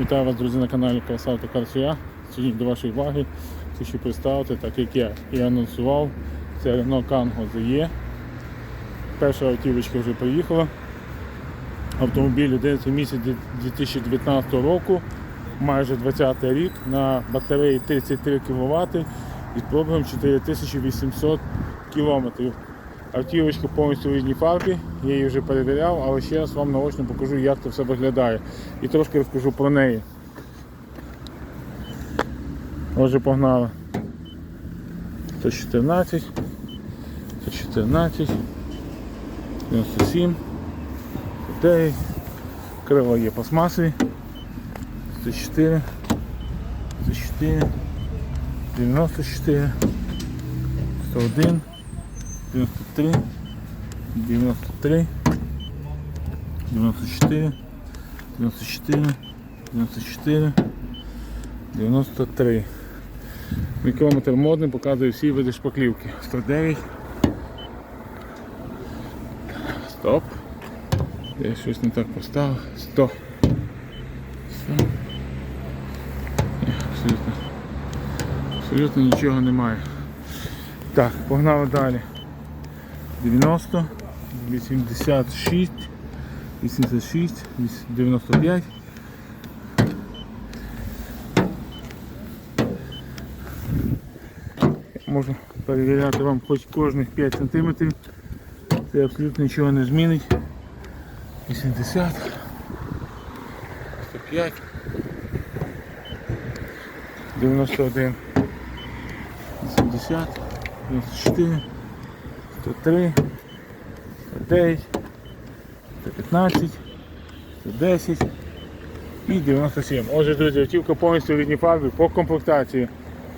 Вітаю вас, друзі, на каналі Красавта Карсуя. Сьогодні до вашої уваги хочу представити, так як я і анонсував, це Renault Kangoo ZE. Перша автівочка вже приїхала. Автомобіль 11 місяць 2019 року, майже 20 рік, на батареї 33 кВт і пробігом 4800 км. Автівочка повністю в рідній фарбі, я її вже перевіряв, але ще раз вам наочно покажу, як це все виглядає. І трошки розкажу про неї. Отже, погнали. 114, 114, 97, 9, крила є пластмасові, 104, 104, 94, 101, 93, 93, 94, 94, 94, 93. Мікрометр модний, показує всі види шпаклівки. 109. Стоп. Я щось не так поставив. 100. 100. Ні, Абсолютно. Абсолютно нічого немає. Так, погнали далі. 90, 86, 86, 95. Можу перевіряти вам хоч кожних 5 см. Це абсолютно нічого не змінить. 80, 105, 91, 80, 94, 103, 109, 115, 110 і 97. Отже, друзі, автівка повністю в рідній фарбі по комплектації.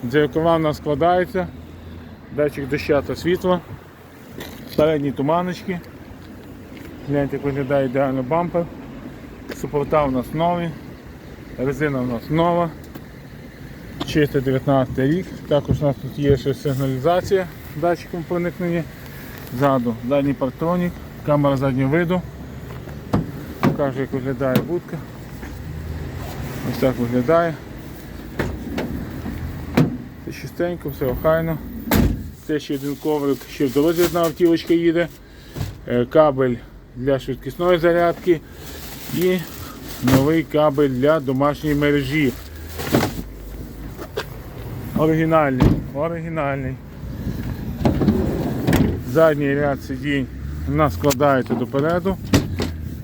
Дзеркала у нас складається, датчик доща та світла, передні туманочки. Гляньте, як виглядає ідеально бампер. Супорта у нас нові, резина у нас нова. Чистий 19 рік. Також у нас тут є ще сигналізація датчиком проникнення. Ззаду задній партронік, камера заднього виду. Покажу як виглядає будка. Ось так виглядає. Це чистенько, все охайно. Це ще один коврик, ще в дорозі одна автівочка їде. Е, Кабель для швидкісної зарядки і новий кабель для домашньої мережі. Оригінальний, оригінальний. Задній ряд сидінь нас складається допереду.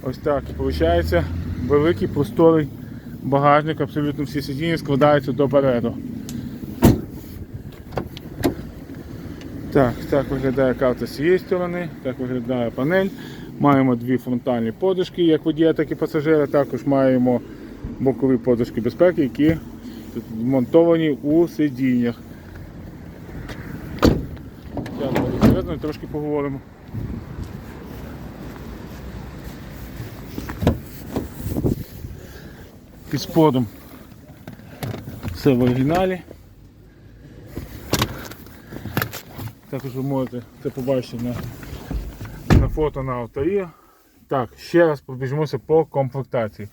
Ось так і виходить. Великий просторий багажник, абсолютно всі сидіння складаються допереду. Так, так виглядає карта з цієї сторони, так виглядає панель. Маємо дві фронтальні подушки, як водія, так і пасажира. Також маємо бокові подушки безпеки, які тут вмонтовані у сидіннях. Серйозно трошки поговоримо. Під сподом все в оригіналі. Також ви можете це побачити на, на фото на авторі. Так, ще раз пробіжимося по комплектації.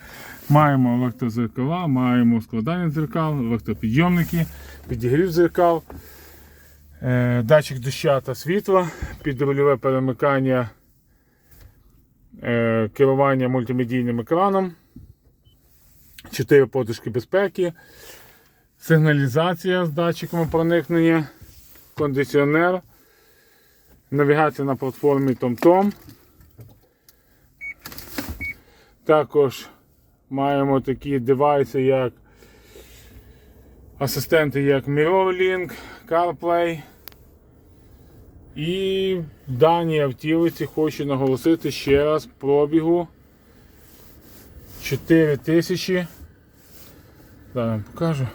Маємо електрозеркала, маємо складання дзеркал, електропідйомники, підігрів дзеркал, е, датчик доща та світла, підрульове перемикання е, керування мультимедійним екраном, 4 подушки безпеки, сигналізація з датчиками проникнення кондиціонер, навігація на платформі TomTom. Також маємо такі девайси, як асистенти, як MirrorLink, CarPlay. І в даній автівці хочу наголосити ще раз пробігу 4000. Зараз вам покажу.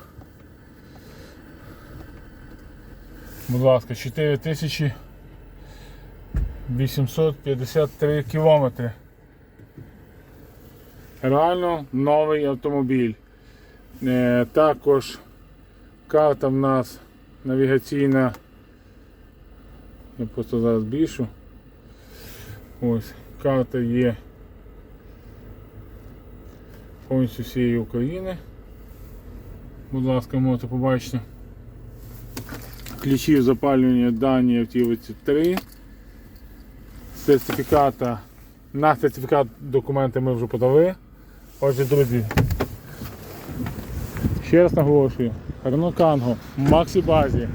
Будь ласка, 4853 кілометри. Реально новий автомобіль. Е, також карта в нас навігаційна. Я просто зараз більшу. Ось, карта є повністю всієї України. Будь ласка, можете побачити. Ключі запалювання дані автівці 3. Сертифіката. На сертифікат документи ми вже подали. Отже, друзі, ще раз наголошую. Renault Kangoo, Maxi базі,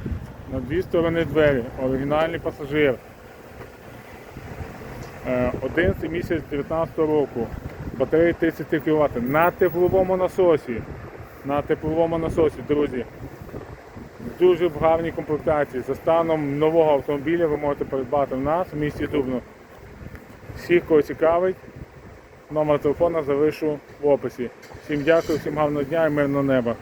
на дві сторони двері, оригінальний пасажир. Е, 11 місяць 19 року. Батарея 33 кВт. На тепловому насосі. На тепловому насосі, друзі. Дуже в гарній комплектації. За станом нового автомобіля ви можете придбати в нас в місті Дубно. Всіх, кого цікавить, номер телефона залишу в описі. Всім дякую, всім гарного дня і мирного неба.